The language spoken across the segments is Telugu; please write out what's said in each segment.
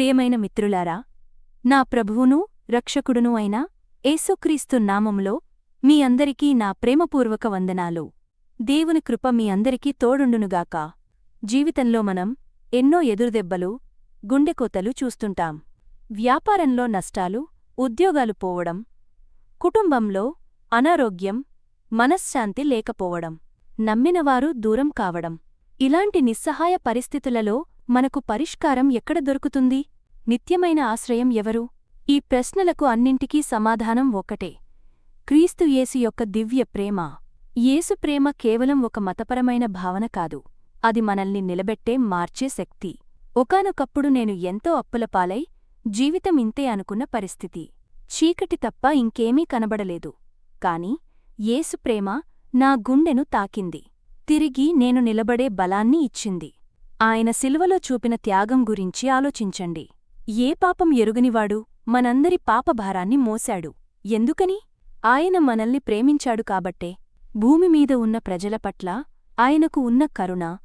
ప్రియమైన మిత్రులారా నా ప్రభువును రక్షకుడును అయిన ఏసుక్రీస్తు నామంలో మీ అందరికీ నా ప్రేమపూర్వక వందనాలు. దేవుని కృప మీ అందరికీ తోడుండునుగాక. జీవితంలో మనం ఎన్నో ఎదురుదెబ్బలు గుండెకోతలు చూస్తుంటాం. వ్యాపారంలో నష్టాలు ఉద్యోగాలు పోవడం కుటుంబంలో అనారోగ్యం మనశ్శాంతి లేకపోవడం నమ్మినవారు దూరం కావడం ఇలాంటి నిస్సహాయ పరిస్థితులలో మనకు పరిష్కారం ఎక్కడ దొరుకుతుంది? నిత్యమైన ఆశ్రయం ఎవరు? ఈ ప్రశ్నలకు అన్నింటికీ సమాధానం ఒకటే క్రీస్తు యేసు యొక్క దివ్య ప్రేమ. యేసు ప్రేమ కేవలం ఒక మతపరమైన భావన కాదు. అది మనల్ని నిలబెట్టే మార్చే శక్తి. ఒకానొకప్పుడు నేను ఎంతో అప్పులపాలై జీవితం ఇంతే అనుకున్న పరిస్థితి. చీకటి తప్ప ఇంకేమీ కనబడలేదు. కాని యేసు ప్రేమ నా గుండెను తాకింది. తిరిగి నేను నిలబడే బలాన్ని ఇచ్చింది. ఆయన శిలువలో చూపిన త్యాగం గురించి ఆలోచించండి. ఏ పాపం ఎరుగనివాడు? మనందరి పాపభారాన్ని మోశాడు. ఎందుకని? ఆయన మనల్ని ప్రేమించాడు కాబట్టే. భూమిమీద ఉన్న ప్రజల పట్ల ఆయనకు ఉన్న కరుణ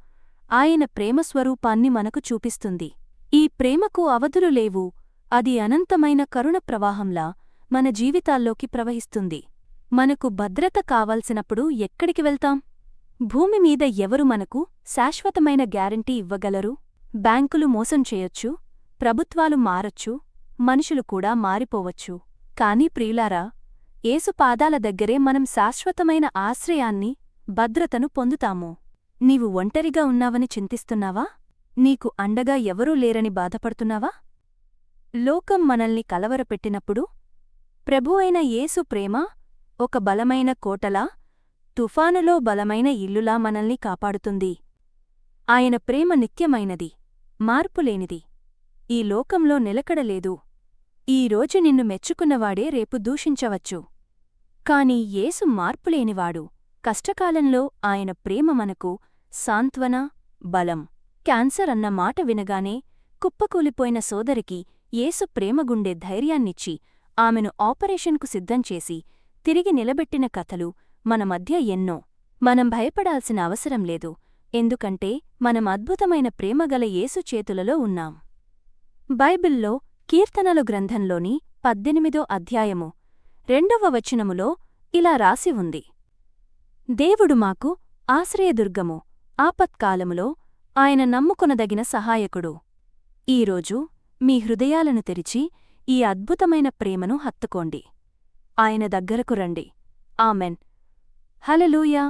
ఆయన ప్రేమస్వరూపాన్ని మనకు చూపిస్తుంది. ఈ ప్రేమకు అవధులు లేవు. అది అనంతమైన కరుణ ప్రవాహంలా మన జీవితాల్లోకి ప్రవహిస్తుంది. మనకు భద్రత కావాల్సినప్పుడు ఎక్కడికి వెళ్తాం? భూమి మీద ఎవరు మనకు శాశ్వతమైన గ్యారంటీ ఇవ్వగలరు? బ్యాంకులు మోసం చేయొచ్చు ప్రభుత్వాలు మారొచ్చు మనుషులు కూడా మారిపోవచ్చు. కాని ప్రియులారా ఏసు పాదాల దగ్గరే మనం శాశ్వతమైన ఆశ్రయాన్ని భద్రతను పొందుతాము. నీవు ఒంటరిగా ఉన్నావని చింతిస్తున్నావా? నీకు అండగా ఎవరూ లేరని బాధపడుతున్నావా? లోకం మనల్ని కలవరపెట్టినప్పుడు ప్రభు అయిన యేసు ప్రేమ ఒక బలమైన కోటలా తుఫానులో బలమైన ఇల్లులా మనల్ని కాపాడుతుంది. ఆయన ప్రేమ నిత్యమైనది మార్పులేనిది. ఈ లోకంలో నిలకడలేదు. ఈ రోజు నిన్ను మెచ్చుకున్నవాడే రేపు దూషించవచ్చు. కాని యేసు మార్పులేనివాడు. కష్టకాలంలో ఆయన ప్రేమ మనకు సాంత్వన బలం క్యాన్సర్ అన్న మాట వినగానే కుప్పకూలిపోయిన సోదరికి యేసు ప్రేమగుండే ధైర్యాన్నిచ్చి ఆమెను ఆపరేషన్కు సిద్ధంచేసి తిరిగి నిలబెట్టిన కథలు మన మధ్య ఎన్నో. మనం భయపడాల్సిన అవసరం లేదు. ఎందుకంటే మనం అద్భుతమైన ప్రేమగల యేసు చేతులలో ఉన్నాం. బైబిల్లో కీర్తనలు గ్రంథంలోని పద్దెనిమిదో అధ్యాయము రెండవ వచనములో ఇలా రాసి ఉంది. దేవుడు మాకు ఆశ్రయదుర్గము. ఆపత్కాలములో ఆయన నమ్ముకొనదగిన సహాయకుడు. ఈరోజు మీ హృదయాలను తెరిచి ఈ అద్భుతమైన ప్రేమను హత్తుకోండి. ఆయన దగ్గరకు రండి. ఆమెన్. హలలుయా